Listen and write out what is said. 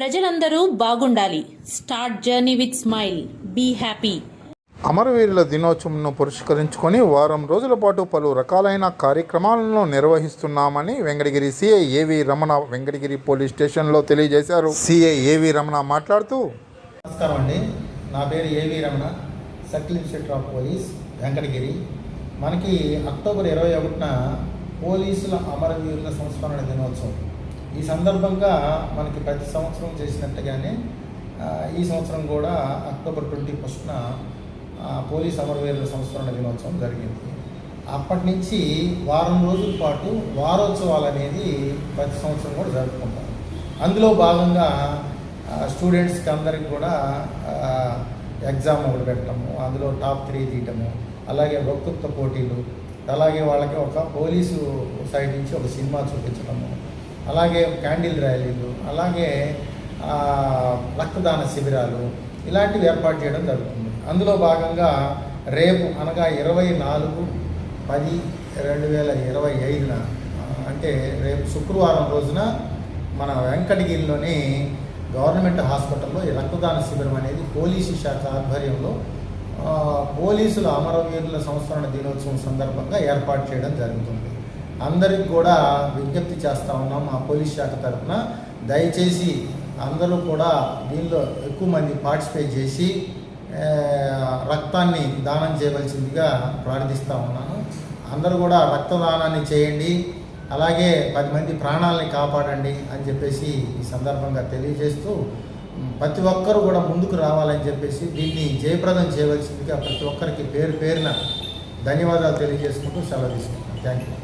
ప్రజలందరూ బాగుండాలి. Start journey with smile. Be happy. అమరవీరుల దినోత్సవంను పురస్కరించుకొని వారం రోజుల పాటు పలు రకాలైన కార్యక్రమాలను నిర్వహిస్తున్నామని వెంకటగిరి సిఐ ఏవి రమణ వెంకటగిరి పోలీస్ స్టేషన్లో తెలియజేశారు. సిఐ ఏవి రమణ మాట్లాడుతూ నమస్కారం అండి. నా పేరు A V Ramana circle inspector of police Venkatagiri. మనకి అక్టోబర్ ఇరవై ఒకటిన పోలీసుల అమరవీరుల సంస్మరణ దినోత్సవం. ఈ సందర్భంగా మనకి ప్రతి సంవత్సరం చేసినట్టుగానే ఈ సంవత్సరం కూడా అక్టోబర్ ట్వంటీ ఫస్ట్న పోలీస్ అమరవీరుల సంస్మరణ దినోత్సవం జరిగింది. అప్పటి నుంచి వారం రోజుల పాటు వారోత్సవాలు అనేది ప్రతి సంవత్సరం కూడా జరుపుకుంటాం అందులో భాగంగా స్టూడెంట్స్కి అందరికి కూడా ఎగ్జామ్ ఒకటి పెట్టడము అందులో టాప్ త్రీ తీయటము అలాగే వక్తృత్వ పోటీలు అలాగే వాళ్ళకి ఒక పోలీసు సైడ్ నుంచి ఒక సినిమా చూపించడము అలాగే క్యాండిల్ ర్యాలీలు అలాగే రక్తదాన శిబిరాలు ఇలాంటివి ఏర్పాటు చేయడం జరుగుతుంది. అందులో భాగంగా రేపు అనగా ఇరవై నాలుగు పది రెండు వేల ఇరవై ఐదున అంటే రేపు శుక్రవారం రోజున మన వెంకటగిరిలోని గవర్నమెంట్ హాస్పిటల్లో ఈ రక్తదాన శిబిరం అనేది పోలీసు శాఖ ఆధ్వర్యంలో పోలీసుల అమరవీరుల సంస్మరణ దినోత్సవం సందర్భంగా ఏర్పాటు చేయడం జరుగుతుంది. అందరికి కూడా విజ్ఞప్తి చేస్తూ ఉన్నాం మా పోలీస్ శాఖ తరఫున. దయచేసి అందరూ కూడా దీనిలో ఎక్కువ మంది పార్టిసిపేట్ చేసి రక్తాన్ని దానం చేయవలసిందిగా ప్రార్థిస్తూ ఉన్నాను. అందరూ కూడా రక్తదానాన్ని చేయండి అలాగే పది మంది ప్రాణాలని కాపాడండి అని చెప్పేసి ఈ సందర్భంగా తెలియజేస్తూ ప్రతి ఒక్కరు కూడా ముందుకు రావాలని చెప్పేసి దీన్ని జయప్రదం చేయవలసిందిగా ప్రతి ఒక్కరికి పేరు పేరున ధన్యవాదాలు తెలియజేసుకుంటూ సెలవు తీసుకుంటాను థ్యాంక్ యూ